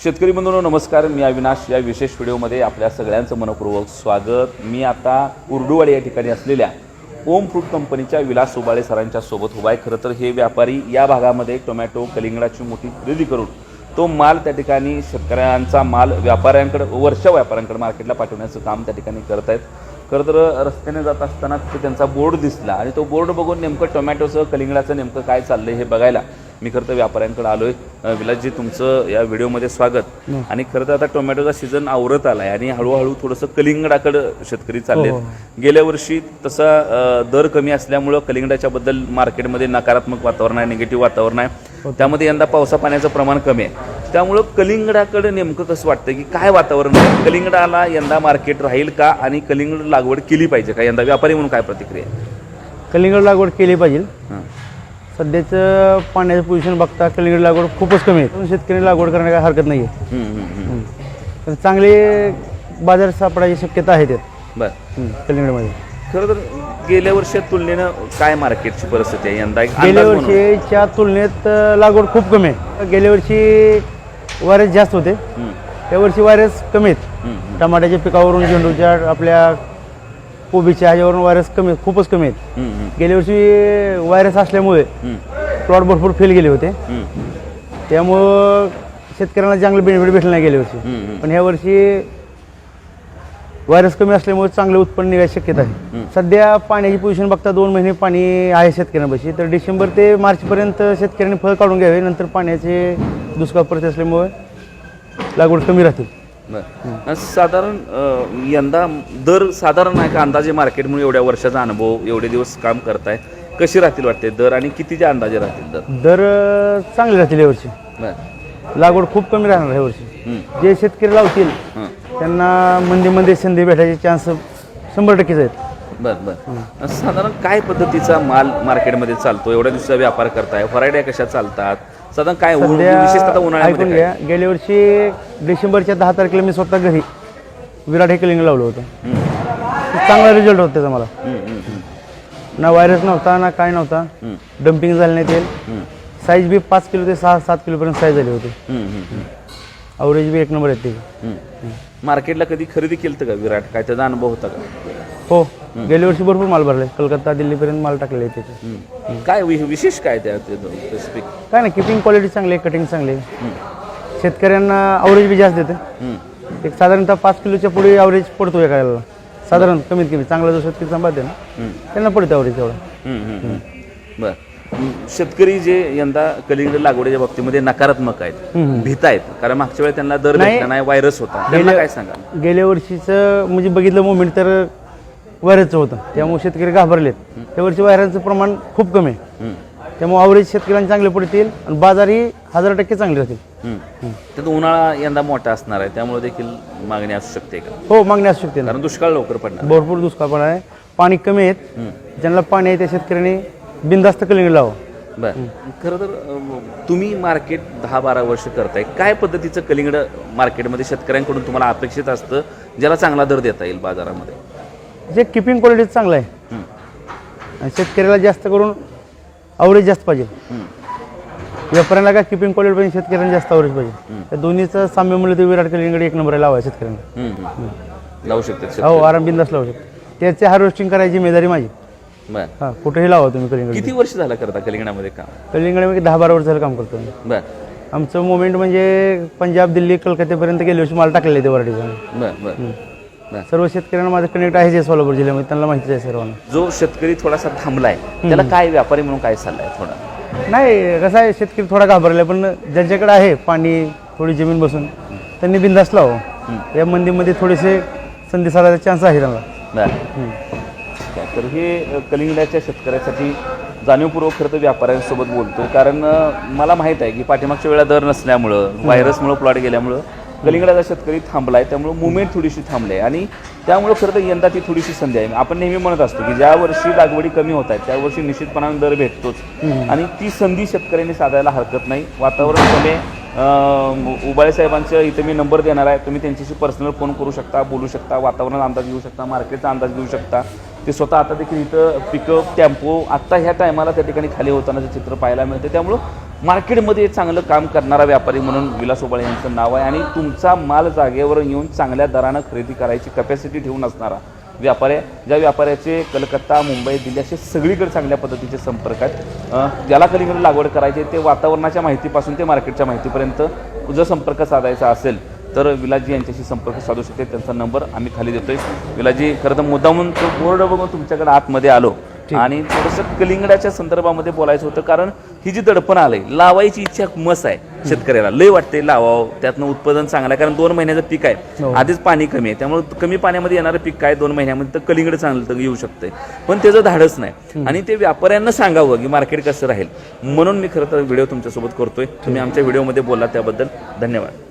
शेतकरी बंधूंनो नमस्कार. मी अविनाश या विशेष व्हिडिओमध्ये आपल्या सगळ्यांचं मनपूर्वक स्वागत. मी आता उर्डूवाडी या ठिकाणी असलेल्या ओम फ्रूट कंपनीच्या विलास उबाळे सरांच्या सोबत उभा आहे. खरं तर हे व्यापारी या भागामध्ये टोमॅटो कलिंगडाची मोठी खरेदी करून तो माल त्या ठिकाणी शेतकऱ्यांचा माल व्यापाऱ्यांकडे वरच्या व्यापाऱ्यांकडे मार्केटला पाठवण्याचं काम त्या ठिकाणी करत आहेत. खरं तर रस्त्याने जात असताना तिथे त्यांचा बोर्ड दिसला आणि तो बोर्ड बघून नेमकं टोमॅटोचं कलिंगडाचं नेमकं काय चाललं हे बघायला मी खरं तर व्यापाऱ्यांकडे आलोय. विलासजी तुमचं या व्हिडिओमध्ये स्वागत. आणि खरं तर आता टोमॅटोचा सीझन आवरत आलाय आणि हळूहळू थोडंसं कलिंगडाकडं शेतकरी चाललेत. गेल्या वर्षी तसा दर कमी असल्यामुळं कलिंगडाच्या बद्दल मार्केटमध्ये नकारात्मक वातावरण आहे निगेटिव्ह वातावरण आहे. त्यामध्ये यंदा पावसा पाण्याचं प्रमाण कमी आहे. त्यामुळं कलिंगडाकडे नेमकं कसं वाटतं की काय वातावरण आहे? कलिंगडाला यंदा मार्केट राहील का आणि कलिंगड लागवड केली पाहिजे का? यंदा व्यापारी म्हणून काय प्रतिक्रिया कलिंगड लागवड केली पाहिजे. हां. सध्याचं पाण्याचं पोझिशन बघता कलिंगड लागवड खूपच कमी आहे. शेतकरी लागवड करण्याला काही हरकत नाही आहे. पण चांगले बाजार सापडायची शक्यता आहे त्यात. बरं. हं, कलिंगडमध्ये. खरं तर गेल्या वर्षी तुलनेनं काय मार्केटची परिस्थिती आहे? यंदा एक गेल्या म्हणून. वर्षीच्या तुलनेत अं, लागवड खूप कमी आहे. गेल्या वर्षी वायरस जास्त होते. हम्म, या वर्षी वायरस कमी आहेत. टमाट्याच्या पिकावरून झेंडूच्या आपल्या कोबीच्या ह्याच्यावरून वायरस कमी खूपच कमी आहेत. गेल्या वर्षी व्हायरस असल्यामुळे प्लॉट भरपूर फेल गेले होते. त्यामुळं शेतकऱ्यांना चांगलं बेनिफिट भेटलं नाही गेल्या वर्षी. पण ह्या वर्षी व्हायरस कमी असल्यामुळे चांगलं उत्पन्न निघायची शक्यता आहे. सध्या पाण्याची पोझिशन बघता दोन महिने पाणी आहे शेतकऱ्यांपाशी. तर डिसेंबर ते मार्चपर्यंत शेतकऱ्यांनी फळ काढून घ्यावे. नंतर पाण्याचे दुष्काळ परिस्थिती असल्यामुळे लागवड कमी राहतील. बरं. साधारण अं, यंदा दर साधारण आहे का अंदाजे मार्केटमुळे एवढ्या वर्षाचा अनुभव एवढे दिवस काम करताय कशी राहतील वाटते दर आणि कितीच्या अंदाजे राहतील दर? दर अं, चांगले राहतील यावर्षी बरं. लागवड खूप कमी राहणार ह्या वर्षी. हम्म, जे शेतकरी लावतील हं. त्यांना मंदीमध्ये संधी भेटायचे चान्स शंभर टक्केच आहेत. बरं बरं. साधारण काय पद्धतीचा माल मार्केटमध्ये चालतो? एवढ्या दिवसाचा व्यापार करताय व्हरायट्या कशा चालतात? साधारण काय ऊन- विशेषतः सध्या ऐकून? घ्या गेल्या वर्षी डिसेंबरच्या दहा तारखेला मी स्वतः घरी विराट हे कलिंग लावलं होतं. चांगला रिझल्ट होता त्याचा मला. ना व्हायरस नव्हता ना काय नव्हता. डम्पिंग झालं नाही तेल. हम्म, साईज बी पाच किलो ते सहा सात किलोपर्यंत साईज झाली होती. अवरेज बी एक नंबर येते. हम्म. मार्केटला कधी खरेदी केलं का विराट? काय त्याचा अनुभव होता का? हो. गेल्या वर्षी भरपूर माल भरले. कलकत्ता दिल्लीपर्यंत माल टाकलेले आहे त्याचे. हम्म. काय वि- विशेष काय त्या स्पेसिफिक काय ना किपिंग क्वालिटी चांगली आहे कटिंग चांगली आहे. शेतकऱ्यांना अवरेज बी जास्त देते. एक साधारणतः पाच किलोच्या पुढे अवरेज पडतो एखाद्याला साधारण कमीत कमी. चांगला जो शेतकरी सांभाळते ना त्यांना पडते अवरेज तेवढा. बर. शेतकरी जे यंदा कलिंगड लागवडीच्या बाबतीमध्ये नकारात्मक आहेत भीत आहेत. कारण मागच्या वेळी त्यांना दर नाही. भेटला नाही व्हायरस होता. त्यांना काय सांगा गेल्या वर्षीचं म्हणजे बघितलं मुवमेंट तर व्हायरसचं होतं. त्यामुळे शेतकरी घाबरलेत. त्या वर्षी व्हायरसचं प्रमाण खूप कमी आहे. त्यामुळे अवरेज शेतकऱ्यांना चांगले पडतील आणि बाजारही हजार टक्के चांगले राहतील. त्यात उन्हाळा यंदा मोठा असणार आहे. त्यामुळे देखील मागणी असू शकते का? हो मागणी असू शकते ना. कारण दुष्काळ लवकर पडणार. भरपूर दुष्काळ पण आहे. पाणी कमी आहेत. ज्यांना पाणी आहे त्या शेतकऱ्यांनी बिनधास्त कलिंग लावा. बर. खरं तर अं, तुम्ही मार्केट दहा बारा वर्ष करताय. काय पद्धतीचं कलिंगड मार्केटमध्ये शेतकऱ्यांकडून तुम्हाला अपेक्षित असतं ज्याला चांगला दर देता येईल बाजारामध्ये? जे किपिंग क्वालिटी चांगलं आहे. आणि शेतकऱ्याला जास्त करून अवरेज जास्त पाहिजे. व्यापाऱ्यांना काय किपिंग क्वालिटी पाहिजे शेतकऱ्यांना जास्त अवरेज पाहिजे. त्या दोन्हीचं साम्य म्हणलं तर विराट कलिंगड एक नंबर लावा शेतकऱ्यांना. लावू शकते हो. आराम बिंदास लावू शकतो त्याचे हार्वेस्टिंग करायची जिम्मेदारी माझी. बर. हां कुठेही लावा तुम्ही कलिंगड किती वर्ष झालं करता कलिंगडामध्ये काम? कलिंगड दहा बारा वर्ष झालं काम करतो. मी. बर. आमचं मुवमेंट म्हणजे पंजाब दिल्ली कलकत्त्यापर्यंत गेल्या वर्षी माल टाकलेले ते वराठीचं बर बर. बर. सर्व शेतकऱ्यांना माझं कनेक्ट आहे जे सोलापूर जिल्ह्यामध्ये त्यांना माहिती आहे सर्वांना. जो शेतकरी थोडासा थांबलाय त्याला काय व्यापारी म्हणून काय सल्ला आहे थोडा? नाही कसं आहे शेतकरी थोडा घाबरला पण ज्यांच्याकडे आहे पाणी थोडी जमीन बसून त्यांनी बिंदास लावा या मंदीमध्ये थोडेसे संधी साधायचा चान्स आहे त्यांना. बर. आहे. तर हे कलिंगडाच्या शेतकऱ्यासाठी जाणीवपूर्वक खरं तर व्यापाऱ्यांसोबत बोलतो कारण मला माहीत आहे की पाठीमागच्या वेळा दर नसल्यामुळं व्हायरसमुळं प्लॉट गेल्यामुळं कलिंगडाचा शेतकरी थांबलाय. त्यामुळं मुवमेंट थोडीशी थांबली आहे आणि त्यामुळं खरं तर यंदा ती थोडीशी संधी आहे. आपण नेहमी म्हणत असतो की ज्या वर्षी लागवडी कमी होत आहेत त्या वर्षी निश्चितपणाने दर भेटतोच. आणि ती संधी शेतकऱ्यांनी साधायला हरकत नाही. वातावरण कमी आहे. उबाळे साहेबांचं इथे मी नंबर देणार आहे. तुम्ही त्यांच्याशी पर्सनल फोन करू शकता बोलू शकता वातावरणाचा अंदाज घेऊ शकता मार्केटचा अंदाज घेऊ शकता. ते स्वतः आता देखील इथं पिकअप टेम्पो आत्ता ह्या टायमाला त्या ठिकाणी खाली होतानाचं चित्र पाहायला मिळते त्यामुळं मार्केटमध्ये चांगलं काम करणारा व्यापारी म्हणून विलास ओबाळे यांचं नाव आहे. आणि तुमचा माल जागेवर येऊन चांगल्या दरानं खरेदी करायची कपॅसिटी ठेवून असणारा व्यापारी ज्या व्यापाऱ्याचे कलकत्ता मुंबई दिल्ली असे सगळीकडे चांगल्या पद्धतीचे संपर्क आहेत. ज्याला कलिंगड लागवड करायची ते वातावरणाच्या माहितीपासून ते मार्केटच्या माहितीपर्यंत जर संपर्क साधायचा असेल तर विलाजी यांच्याशी संपर्क साधू शकते. त्यांचा नंबर आम्ही खाली देतोय. विलाजी खरं तर मुद्दामून तो बोर्ड बघून तुमच्याकडे आतमध्ये आलो. आणि थोडंसं कलिंगडाच्या संदर्भामध्ये बोलायचं होतं कारण ही जी दडपण आलंय लावायची इच्छा मस आहे शेतकऱ्याला. लय वाटते लावावं त्यातनं उत्पादन चांगलं आहे कारण दोन महिन्याचं पीक आहे. हो. आधीच पाणी कमी आहे त्यामुळे कमी पाण्यामध्ये येणारं पीक काय दोन महिन्यामध्ये तर कलिंगड चांगलं तर येऊ शकतंय. पण त्याचं धाडच नाही. आणि ते व्यापाऱ्यांना सांगावं की मार्केट कसं राहील. म्हणून मी खरं तर व्हिडिओ तुमच्यासोबत करतोय. तुम्ही आमच्या व्हिडिओमध्ये बोलला त्याबद्दल. धन्यवाद.